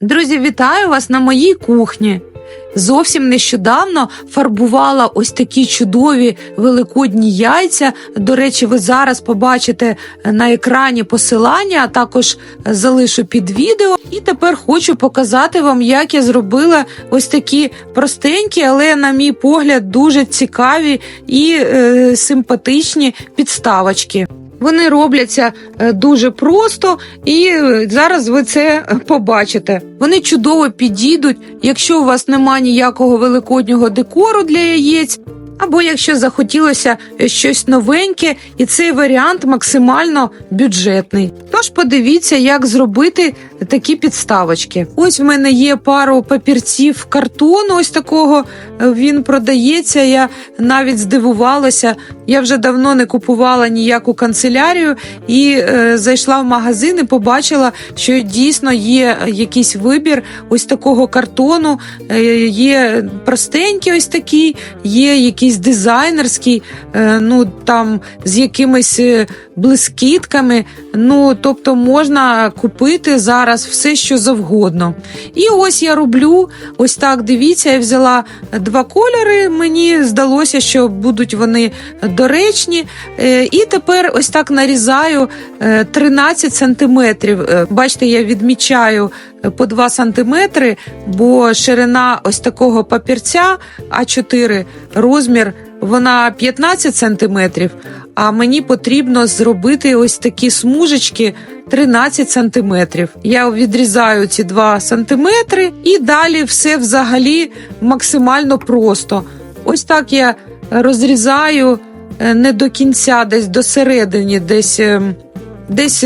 Друзі, вітаю вас на моїй кухні. Зовсім нещодавно фарбувала ось такі чудові великодні яйця. До речі, ви зараз побачите на екрані посилання, а також залишу під відео. І тепер хочу показати вам, як я зробила ось такі простенькі, але, на мій погляд, дуже цікаві і е, симпатичні підставочки. Вони робляться е, дуже просто, і е, зараз ви це побачите. Вони чудово підійдуть, якщо у вас немає ніякого великоднього декору для яєць, або якщо захотілося щось новеньке, і цей варіант максимально бюджетний. Тож подивіться, як зробити такі підставочки. Ось в мене є пару папірців картону. Ось такого е, він продається. Я навіть здивувалася. Я вже давно не купувала ніяку канцелярію і е, зайшла в магазин і побачила, що дійсно є якийсь вибір ось такого картону. Е, є простенький ось такий, є якийсь дизайнерський, е, ну там з якимись е, блискітками. Ну тобто можна купити зараз все, що завгодно. І ось я роблю ось так. Дивіться, я взяла два кольори. Мені здалося, що будуть вони доречні. Е, І тепер ось так нарізаю е, 13 сантиметрів. Е, Бачите, я відмічаю е, по 2 сантиметри, бо ширина ось такого папірця А4 розмір. Вона 15 сантиметрів, а мені потрібно зробити ось такі смужечки 13 сантиметрів. Я відрізаю ці 2 сантиметри і далі все взагалі максимально просто. Ось так я розрізаю е, не до кінця, десь до середини, десь, е, десь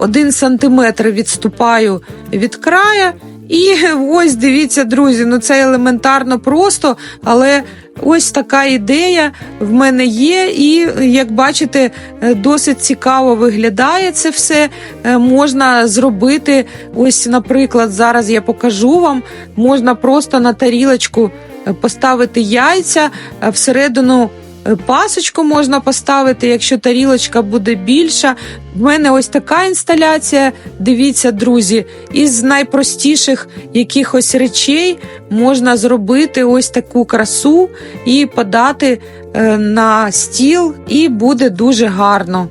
один сантиметр відступаю від края. І ось дивіться, друзі, ну це елементарно просто, але ось така ідея в мене є, і як бачите, е, досить цікаво виглядає це все. Е, Можна зробити, ось, наприклад, зараз я покажу вам, можна просто на тарілочку е, поставити яйця всередину. Е, Пасочку можна поставити, якщо тарілочка буде більша. В мене ось така інсталяція. Дивіться, друзі, із найпростіших якихось речей можна зробити ось таку красу і подати е, на стіл, і буде дуже гарно.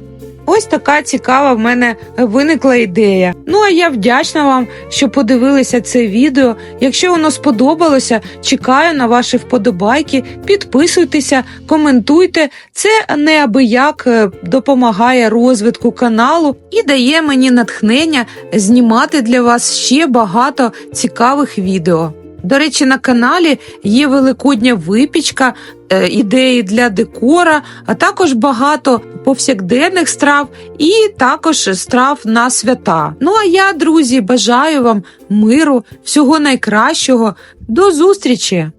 Ось така цікава в мене виникла ідея. Ну а я вдячна вам, що подивилися це відео. Якщо воно сподобалося, чекаю на ваші вподобайки. Підписуйтеся, коментуйте. Це неабияк е, допомагає розвитку каналу і дає мені натхнення знімати для вас ще багато цікавих відео. До речі, на каналі є великодня випічка, е, ідеї для декора, а також багато повсякденних страв і також страв на свята. Ну а я, друзі, бажаю вам миру, всього найкращого. До зустрічі!